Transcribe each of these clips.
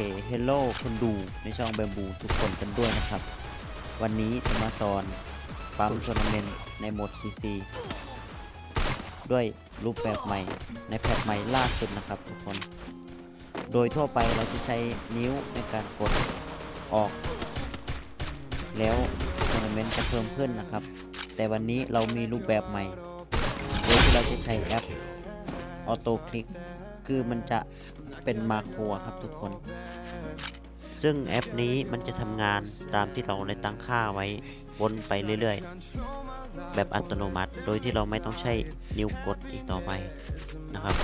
เคเฮลโลคนดูในช่องแบมบูทุกคนกันด้วยนะครับ วันนี้จะมาสอนปั๊มทัวร์นาเมนต์ในโหมด CC ด้วยรูปแบบใหม่ในแพทใหม่ล่าสุดนะครับทุกคน โดยทั่วไปเราจะใช้นิ้วในการกดออก แล้วทัวร์นาเมนต์จะเพิ่มขึ้นนะครับ แต่วันนี้เรามีรูปแบบใหม่ โดยที่เราจะใช้แอปออโต้คลิก คือมันจะเป็นมาโครครับทุกคน ซึ่งแอปนี้มันจะทำงานตามที่เราได้ตั้งค่าไว้วนไปเรื่อยๆ แบบอัตโนมัติ โดยที่เราไม่ต้องใช้นิ้วกดอีกต่อไปนะครับ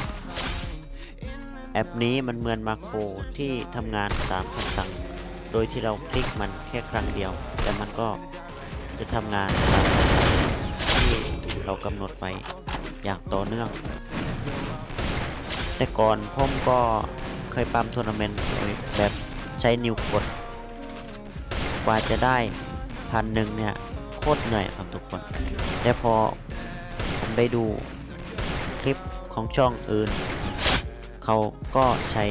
แอปนี้มันเหมือนมาโครที่ทำงานตามคำสั่ง โดยที่เราคลิกมันแค่ครั้งเดียว แต่มันก็จะทำงานตามที่เรากำหนดไว้อย่างต่อเนื่อง แต่ก่อนผมก็เคยปั๊มทัวร์นาเมนต์แบบใช้นิ้วกดกว่าจะได้พันหนึ่งเนี่ยโคตรเหนื่อยครับทุกคน แต่พอผมได้ดูคลิปของช่องอื่น เขาก็ใช้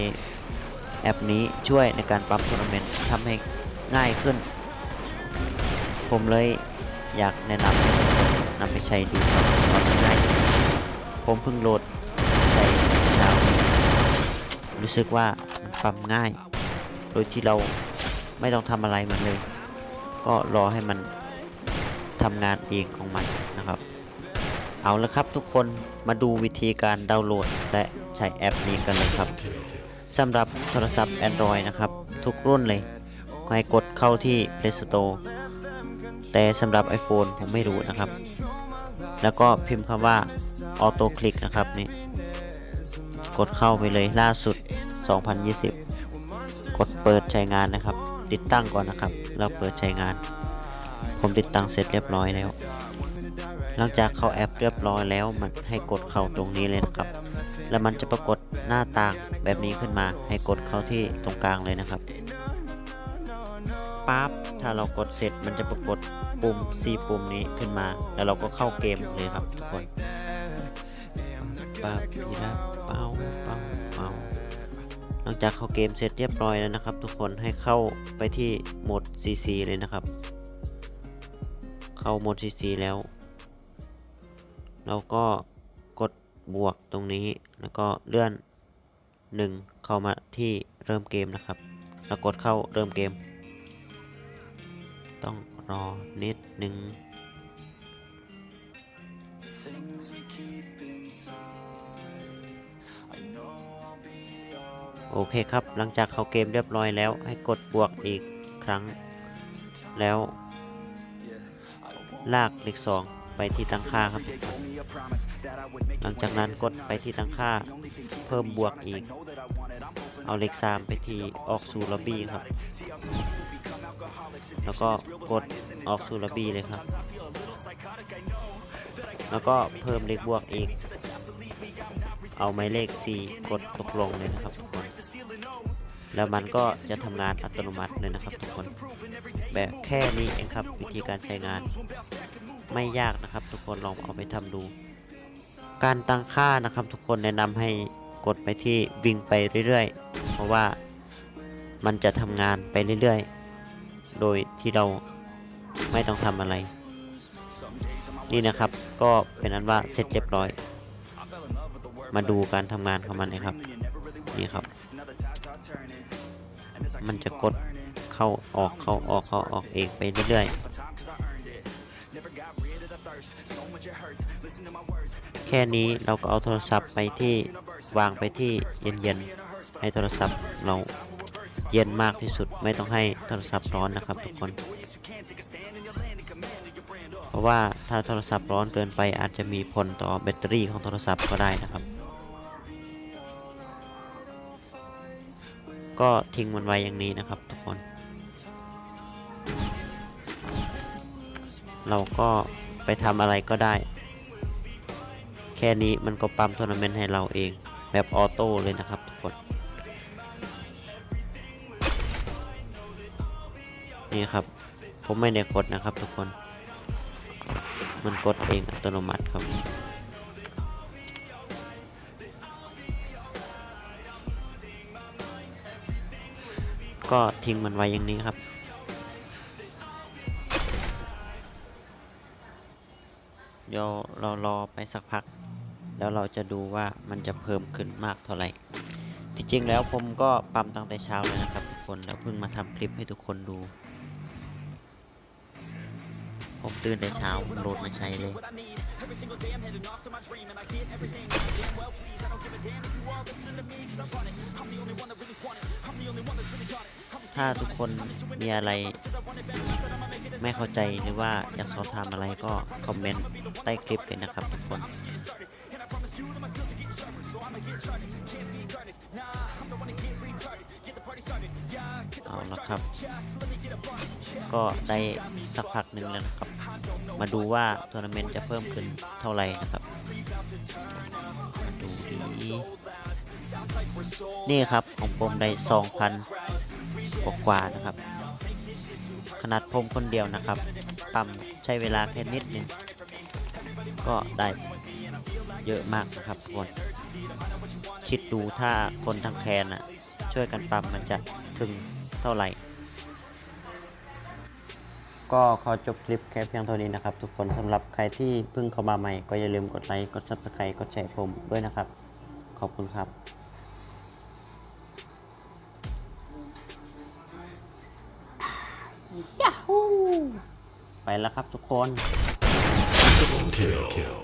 แอปนี้ช่วยในการปั๊มทัวร์นาเมนต์ทำให้ง่ายขึ้น ผมเลยอยากแนะนำนำไปใช้ดูครับตอนมันง่ายผมเพิ่งโหลด รู้สึกว่ามันปั๊มง่าย โดยที่เราไม่ต้องทำอะไรมันเลย ก็รอให้มันทำงานเองของมันนะครับ เอาละครับทุกคนมาดูวิธีการดาวน์โหลด และใช้แอปนี้กันเลยครับสำหรับโทรศัพท์ Android นะครับ ทุกรุ่นเลยให้กดเข้าที่ Play Store แต่สำหรับ iPhone ผมไม่รู้นะครับ แล้วก็พิมพ์คำว่า Auto Click นะครับนี่กดเข้าไปเลยล่าสุด 2020 กดเปิดใช้งานนะครับ ติดตั้งก่อนนะครับ แล้วเปิดใช้งาน ผมติดตั้งเสร็จเรียบร้อยแล้ว หลังจากเข้าแอปเรียบร้อยแล้วมันให้กดเข้าตรงนี้เลยนะครับ แล้วมันจะปรากฏหน้าต่างแบบนี้ขึ้นมา ให้กดเข้าที่ตรงกลางเลยนะครับปั๊บถ้าเรากดเสร็จมันจะปรากฏปุ่ม4ปุ่มนี้ขึ้นมา แล้วเราก็เข้าเกมเลยครับทุกคนปั๊บปีละเป้าเป้าเป้า หลังจากเข้าเกมเสร็จเรียบร้อยแล้วนะครับ ทุกคนให้เข้าไปที่โหมด CC เลยนะครับ เข้าโหมด CC แล้ว เราก็กดบวกตรงนี้แล้วก็เลื่อน 1 เข้ามาที่เริ่มเกมนะครับ แล้วกดเข้าเริ่มเกม ต้องรอนิดหนึ่ง โอเคครับ หลังจากเข้าเกมเรียบร้อยแล้ว ให้กดบวกอีกครั้ง แล้วลากเลขสองไปที่ตั้งค่าครับ หลังจากนั้นกดไปที่ตั้งค่า เพิ่มบวกอีก เอาเลขสามไปที่ออกสู่ล็อบบี้ครับ แล้วก็กดออกสู่ล็อบบี้เลยครับ แล้วก็เพิ่มเลขบวกอีก เอาหมายเลข 4 กดตกลงเลยนะครับทุกคน แล้วมันก็จะทำงานอัตโนมัติเลยนะครับทุกคน แบบแค่นี้เองครับวิธีการใช้งาน ไม่ยากนะครับ ทุกคนลองเอาไปทำดู การตั้งค่านะครับทุกคนแนะนำให้กดไปที่วิ่งไปเรื่อยๆ เพราะว่ามันจะทำงานไปเรื่อยๆ โดยที่เราไม่ต้องทำอะไร นี่นะครับก็เป็นอันว่าเสร็จเรียบร้อย มาดูการทำงานของมันนะครับ นี่ครับ มันจะกดเข้าออกเข้าออกเข้าออกเองไปเรื่อยๆ แค่นี้เราก็เอาโทรศัพท์ไปที่วางไปที่เย็นๆ ให้โทรศัพท์เราเย็นมากที่สุดไม่ต้องให้โทรศัพท์ร้อนนะครับทุกคน เพราะว่าถ้าโทรศัพท์ร้อนเกินไปอาจจะมีผลต่อแบตเตอรี่ของโทรศัพท์ก็ได้นะครับ ก็ทิ้งมันไว้อย่างนี้นะครับทุกคน เราก็ไปทำอะไรก็ได้ แค่นี้มันก็ปั๊มทัวร์นาเมนต์ให้เราเอง แบบออโต้เลยนะครับทุกคน นี่ครับ ผมไม่ได้กดนะครับทุกคน มันกดเองอัตโนมัติครับ ก็ทิ้งมันไว้อย่างนี้ครับ เดี๋ยวเรารอไปสักพัก แล้วเราจะดูว่ามันจะเพิ่มขึ้นมากเท่าไหร่ที่จริงแล้วผมก็ปั๊มตั้งแต่เช้าเลยนะครับทุกคนแล้วเพิ่งมาทำคลิปให้ทุกคนดู ผมตื่นแต่เช้าโหลดมาใช้เลย ถ้าทุกคนมีอะไร ไม่เข้าใจหรือว่าอยากสอบถามอะไรก็คอมเมนต์ใต้คลิปเลยนะครับทุกคน เอาละครับก็ได้สักพักหนึ่งแล้วนะครับ มาดูว่าทัวร์นาเมนต์จะเพิ่มขึ้นเท่าไหร่นะครับ มาดูดีนี่ครับของผมได้2,000กว่ากว่าๆนะครับ ขนาดผมคนเดียวนะครับปั๊มใช้เวลาแค่นิดนึงก็ได้ เยอะมากนะครับทุกคนคิดดูถ้าคนทางแคนน่ะช่วยกันปั๊มมันจะถึงเท่าไหร่ ก็ขอจบคลิปแค่เพียงเท่านี้นะครับทุกคนสำหรับใครที่เพิ่งเข้ามาใหม่ก็อย่าลืมกดไลค์กด Subscribe กดแชร์ผมด้วยนะครับ ขอบคุณครับยาฮูไปแล้วครับทุกคน Kill.